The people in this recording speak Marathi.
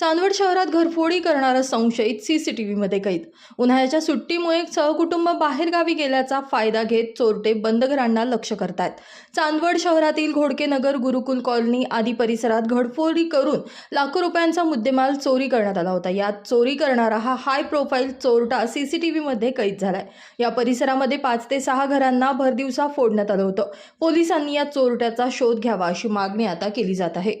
चांदवड शहरात घरफोडी करणारा संशयित सीसीटीव्हीमध्ये कैद. उन्हाळ्याच्या सुट्टीमुळे सहकुटुंब बाहेरगावी गेल्याचा फायदा घेत चोरटे बंद घरांना लक्ष करतात चांदवड शहरातील घोडकेनगर गुरुकुल कॉलनी आदी परिसरात घडफोडी करून लाखो रुपयांचा मुद्देमाल चोरी करण्यात आला होता. यात चोरी करणारा हा हाय प्रोफाईल चोरटा सीसीटीव्हीमध्ये कैद झालाय. या परिसरामध्ये पाच ते सहा घरांना भरदिवसा फोडण्यात आलं होतं. पोलिसांनी या चोरट्याचा शोध घ्यावा अशी मागणी आता केली जात आहे.